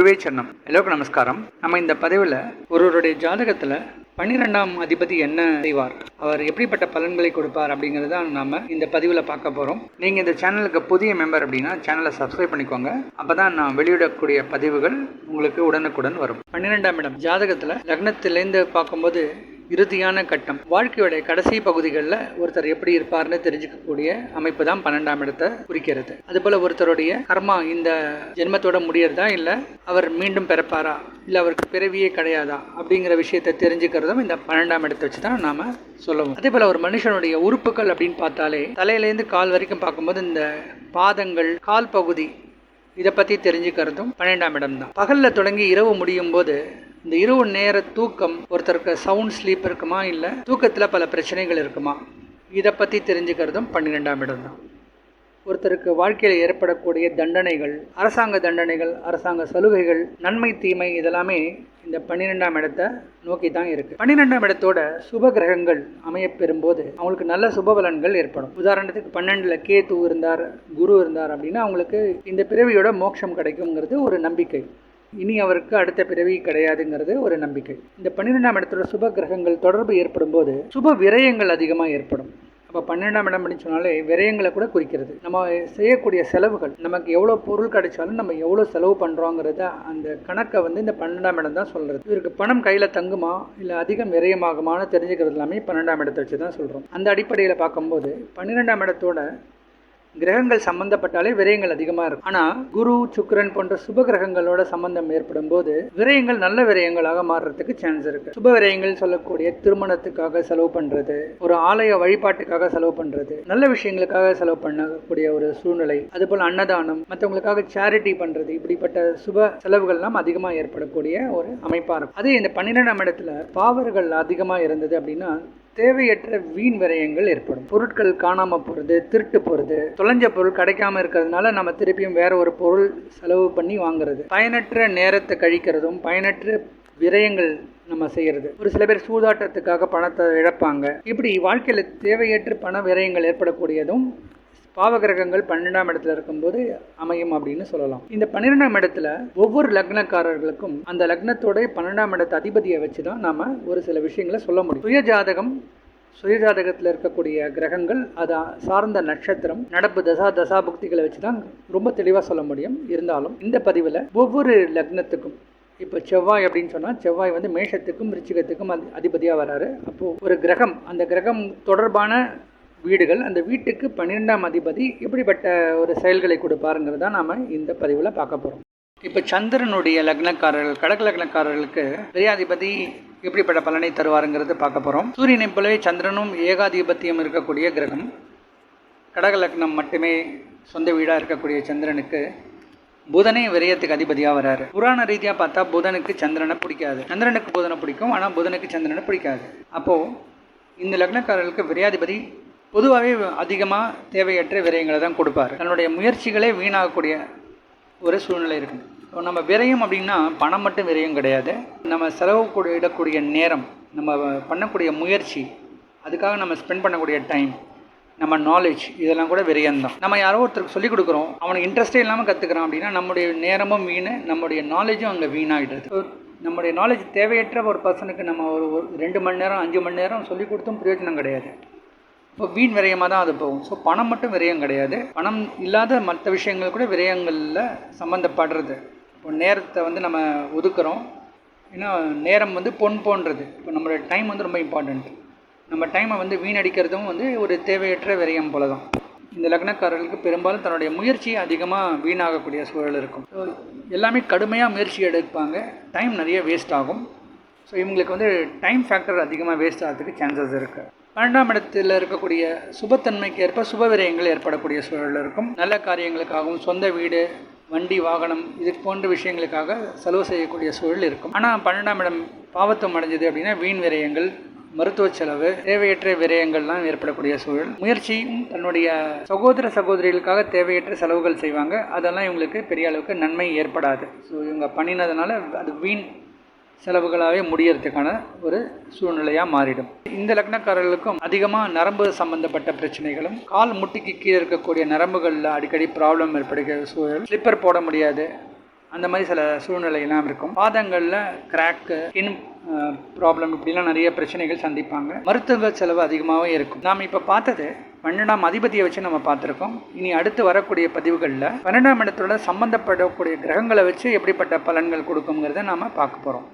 குருவே சன்னம் எல்லோருக்கும் நமஸ்காரம். நம்ம இந்த பதிவில் ஒருவருடைய ஜாதகத்தில் பன்னிரெண்டாம் அதிபதி என்ன செய்வார்? அவர் எப்படிப்பட்ட பலன்களை கொடுப்பார் அப்படிங்கிறது தான் நாம் இந்த பதிவில் பார்க்க போகிறோம் நீங்கள் இந்த சேனலுக்கு புதிய மெம்பர் அப்படின்னா சேனலை சப்ஸ்கிரைப் பண்ணிக்கோங்க. அப்போ தான் நான் வெளியிடக்கூடிய பதிவுகள் உங்களுக்கு உடனுக்குடன் வரும். பன்னிரெண்டாம் இடம் ஜாதகத்தில் லக்னத்திலேருந்து பார்க்கும்போது இறுதியான கட்டம். வாழ்க்கையோடைய கடைசி பகுதிகளில் ஒருத்தர் எப்படி இருப்பார்னு தெரிஞ்சுக்கக்கூடிய அமைப்பு தான் பன்னெண்டாம் இடத்தை குறிக்கிறது. அதுபோல் ஒருத்தருடைய கர்மா இந்த ஜென்மத்தோட முடியறதா இல்லை அவர் மீண்டும் பிறப்பாரா? இல்லை அவருக்கு பிறவியே கிடையாதா? அப்படிங்கிற விஷயத்தை தெரிஞ்சுக்கிறதும் இந்த பன்னெண்டாம் இடத்தை வச்சு தான் நாம் சொல்லுவோம். அதே போல் ஒரு மனுஷனுடைய உறுப்புகள் அப்படின்னு பார்த்தாலே தலையிலேருந்து கால் வரைக்கும் பார்க்கும்போது இந்த பாதங்கள் கால் பகுதி இதை பற்றி தெரிஞ்சுக்கிறதும் பன்னெண்டாம் இடம் தான் பகலில் தொடங்கி இரவு முடியும் போது இந்த இரவு நேர தூக்கம் ஒருத்தருக்கு சவுண்ட் ஸ்லீப் இருக்குமா இல்லை தூக்கத்தில் பல பிரச்சனைகள் இருக்குமா? இதை பற்றி தெரிஞ்சுக்கிறதும் பன்னிரெண்டாம் இடம் தான். ஒருத்தருக்கு வாழ்க்கையில் ஏற்படக்கூடிய தண்டனைகள் அரசாங்க தண்டனைகள் அரசாங்க சலுகைகள் நன்மை தீமை இதெல்லாமே இந்த பன்னிரெண்டாம் இடத்தை நோக்கி தான் இருக்கு. பன்னிரெண்டாம் இடத்தோட சுப கிரகங்கள் அமைய பெறும்போது அவங்களுக்கு நல்ல சுப பலன்கள் ஏற்படும். உதாரணத்துக்கு பன்னெண்டுல கேத்து இருந்தார் குரு இருந்தார் அப்படின்னா அவங்களுக்கு இந்த பிறவியோட மோட்சம் கிடைக்குங்கிறது ஒரு நம்பிக்கை. இனி அவருக்கு அடுத்த பிறவி கிடையாதுங்கிறது ஒரு நம்பிக்கை. இந்த பன்னிரெண்டாம் இடத்துல சுப கிரகங்கள் தொடர்பு ஏற்படும் போது சுப விரயங்கள் அதிகமாக ஏற்படும். அப்போ பன்னெண்டாம் இடம் அப்படின்னு சொன்னாலே விரயங்களை கூட குறிக்கிறது. நம்ம செய்யக்கூடிய செலவுகள் நமக்கு எவ்வளோ பொருள் கிடைச்சாலும் நம்ம எவ்வளோ செலவு பண்ணுறோங்கிறத அந்த கணக்கை வந்து இந்த பன்னெண்டாம் இடம் தான் சொல்கிறது இவருக்கு பணம் கையில் தங்குமா இல்லை அதிகம் விரயமாகுமான்னு தெரிஞ்சுக்கிறது எல்லாமே பன்னெண்டாம் இடத்தை வச்சு தான் சொல்கிறோம் அந்த அடிப்படையில் பார்க்கும்போது பன்னிரெண்டாம் இடத்தோட கிரகங்கள் சம்பந்தப்பட்டாலே விரயங்கள் அதிகமாக இருக்கும். ஆனால் குரு சுக்கரன் போன்ற சுப கிரகங்களோட சம்பந்தம் ஏற்படும் போது விரயங்கள் நல்ல விரயங்களாக மாறுறதுக்கு சான்ஸ் இருக்கு. சுப விரயங்கள் சொல்லக்கூடிய திருமணத்துக்காக செலவு பண்றது ஒரு ஆலய வழிபாட்டுக்காக செலவு பண்றது நல்ல விஷயங்களுக்காக செலவு பண்ணக்கூடிய ஒரு சூழ்நிலை அதுபோல் அன்னதானம் மற்றவங்களுக்காக சேரிட்டி பண்றது இப்படிப்பட்ட சுப செலவுகள்லாம் அதிகமாக ஏற்படக்கூடிய ஒரு அமைப்பாக இருக்கும். அதே இந்த பன்னிரெண்டாம் இடத்துல பாவர்கள் அதிகமாக இருந்தது அப்படின்னா தேவையற்ற வீண் விரயங்கள் ஏற்படும். பொருட்கள் காணாம போகிறது திருட்டு போகிறது தொலைஞ்ச பொருள் கிடைக்காம இருக்கிறதுனால நம்ம திருப்பியும் வேற ஒரு பொருள் செலவு பண்ணி வாங்குறது. பயனற்ற நேரத்தை கழிக்கிறதும் பயனற்ற விரயங்கள் நம்ம செய்கிறது ஒரு சில பேர் சூதாட்டத்துக்காக பணத்தை இழப்பாங்க. இப்படி வாழ்க்கையில் தேவையற்ற பண விரயங்கள் ஏற்படக்கூடியதும் பாவகிரகங்கள் பன்னெண்டாம் இடத்துல இருக்கும்போது அமையும் அப்படின்னு சொல்லலாம். இந்த பன்னிரெண்டாம் இடத்துல ஒவ்வொரு லக்னக்காரர்களுக்கும் அந்த லக்னத்தோட பன்னெண்டாம் இடத்து அதிபதியை வச்சு தான் நாம் ஒரு சில விஷயங்களை சொல்ல முடியும். சுய ஜாதகம் சுயஜாதகத்தில் இருக்கக்கூடிய கிரகங்கள் அதை சார்ந்த நட்சத்திரம் நடப்பு தசா தசா புக்திகளை வச்சு தான் ரொம்ப தெளிவாக சொல்ல முடியும். இருந்தாலும் இந்த பதிவில் ஒவ்வொரு லக்னத்துக்கும் இப்போ செவ்வாய் அப்படின்னு சொன்னால் செவ்வாய் வந்து மேஷத்துக்கும் ரிச்சிகத்துக்கும் அதிபதியாக வராரு. அப்போது ஒரு கிரகம் அந்த கிரகம் தொடர்பான வீடுகள். அந்த வீட்டுக்கு பன்னிரெண்டாம் அதிபதி எப்படிப்பட்ட ஒரு செயல்களை கொடுப்பாருங்கிறத நாம் இந்த பதிவில் பார்க்க போகிறோம் இப்போ சந்திரனுடைய லக்னக்காரர்கள் கடக லக்னக்காரர்களுக்கு பெரியாதிபதி எப்படிப்பட்ட பலனை தருவாருங்கிறது பார்க்க போகிறோம் சூரியனை போலவே சந்திரனும் ஏகாதிபத்தியம் இருக்கக்கூடிய கிரகம். கடக லக்னம் மட்டுமே சொந்த வீடாக இருக்கக்கூடிய சந்திரனுக்கு புதனே விரயத்துக்கு அதிபதியாக வராரு. புராண ரீதியாக பார்த்தா புதனுக்கு சந்திரனை பிடிக்காது. சந்திரனுக்கு புதனை பிடிக்கும் ஆனால் புதனுக்கு சந்திரனை பிடிக்காது. அப்போது இந்த லக்னக்காரர்களுக்கு விரையாதிபதி பொதுவாகவே அதிகமாக தேவையற்ற விரயங்களை தான் கொடுப்பார். தன்னுடைய முயற்சிகளே வீணாகக்கூடிய ஒரு சூழ்நிலை இருக்குது இப்போ நம்ம விரயம் அப்படின்னா பணம் மட்டும் விரயம் கிடையாது. நம்ம செலவு கூட இடக்கூடிய நேரம் நம்ம பண்ணக்கூடிய முயற்சி அதுக்காக நம்ம ஸ்பெண்ட் பண்ணக்கூடிய டைம் நம்ம நாலேஜ் இதெல்லாம் கூட விரயம்தான். நம்ம யாரோ ஒருத்தருக்கு சொல்லிக் கொடுக்குறோம் அவனுக்கு இன்ட்ரெஸ்டே இல்லாமல் கற்றுக்குறான் அப்படின்னா நம்முடைய நேரமும் வீணு நம்முடைய நாலேஜும் அங்கே வீணாகிடுது நம்முடைய நாலேஜ் தேவையற்ற ஒரு பர்சனுக்கு நம்ம ஒரு ஒரு ரெண்டு மணி நேரம் அஞ்சு மணி நேரம் சொல்லிக் கொடுத்தும் பிரயோஜனம் கிடையாது. இப்போ வீண் விரயமாக தான் அது போகும். ஸோ பணம் மட்டும் விரயம் கிடையாது. பணம் இல்லாத மற்ற விஷயங்கள் கூட விரயங்களில் சம்மந்தப்படுறது இப்போ நேரத்தை வந்து நம்ம ஒதுக்குறோம். ஏன்னா நேரம் வந்து பொன் போன்றது. இப்போ நம்மளோட டைம் வந்து ரொம்ப இம்பார்ட்டண்ட் நம்ம டைமை வந்து வீணடிக்கிறதும் வந்து ஒரு தேவையற்ற விரயம் போல தான் இந்த லக்னக்காரர்களுக்கு பெரும்பாலும் தன்னுடைய முயற்சி அதிகமாக வீணாகக்கூடிய சூழல் இருக்கும். ஸோ எல்லாமே கடுமையாக முயற்சி எடுப்பாங்க. டைம் நிறைய வேஸ்ட் ஆகும். ஸோ இவங்களுக்கு வந்து டைம் ஃபேக்டர் அதிகமாக வேஸ்ட் ஆகிறதுக்கு சான்சஸ் இருக்குது பன்னெண்டாம் இடத்தில் இருக்கக்கூடிய சுபத்தன்மைக்கு ஏற்ப சுப விரயங்கள் ஏற்படக்கூடிய சூழல் இருக்கும். நல்ல காரியங்களுக்காகவும் சொந்த வீடு வண்டி வாகனம் இது போன்ற விஷயங்களுக்காக செலவு செய்யக்கூடிய சூழல் இருக்கும். ஆனால் பன்னெண்டாம் இடம் பாவத்தம் அடைஞ்சது அப்படின்னா வீண் விரயங்கள் மருத்துவ செலவு தேவையற்ற விரயங்கள்லாம் ஏற்படக்கூடிய சூழல். முயற்சியும் தன்னுடைய சகோதர சகோதரிகளுக்காக தேவையற்ற செலவுகள் செய்வாங்க. அதெல்லாம் இவங்களுக்கு பெரிய அளவுக்கு நன்மை ஏற்படாது. ஸோ இவங்க பண்ணினதுனால அது வீண் செலவுகளாகவே முடியறதுக்கான ஒரு சூழ்நிலையாக மாறிடும். இந்த லக்னக்காரர்களுக்கும் அதிகமாக நரம்பு சம்பந்தப்பட்ட பிரச்சனைகளும் கால் முட்டிக்கு கீழே இருக்கக்கூடிய நரம்புகளில் அடிக்கடி ப்ராப்ளம் ஏற்படுகிற சூழல் ஸ்லிப்பர் போட முடியாது. அந்த மாதிரி சில சூழ்நிலையெல்லாம் இருக்கும். பாதங்களில் கிராக்கு ஸ்கின் ப்ராப்ளம் இப்படிலாம் நிறைய பிரச்சனைகள் சந்திப்பாங்க. மருத்துவ செலவு அதிகமாகவே இருக்கும். நாம் இப்போ பார்த்தது பன்னெண்டாம் அதிபதியை வச்சு நம்ம பார்த்துருக்கோம். இனி அடுத்து வரக்கூடிய பதிவுகளில் பன்னெண்டாம் இடத்தோட சம்மந்தப்படக்கூடிய கிரகங்களை வச்சு எப்படிப்பட்ட பலன்கள் கொடுக்குங்கிறத நாம் பார்க்க போகிறோம்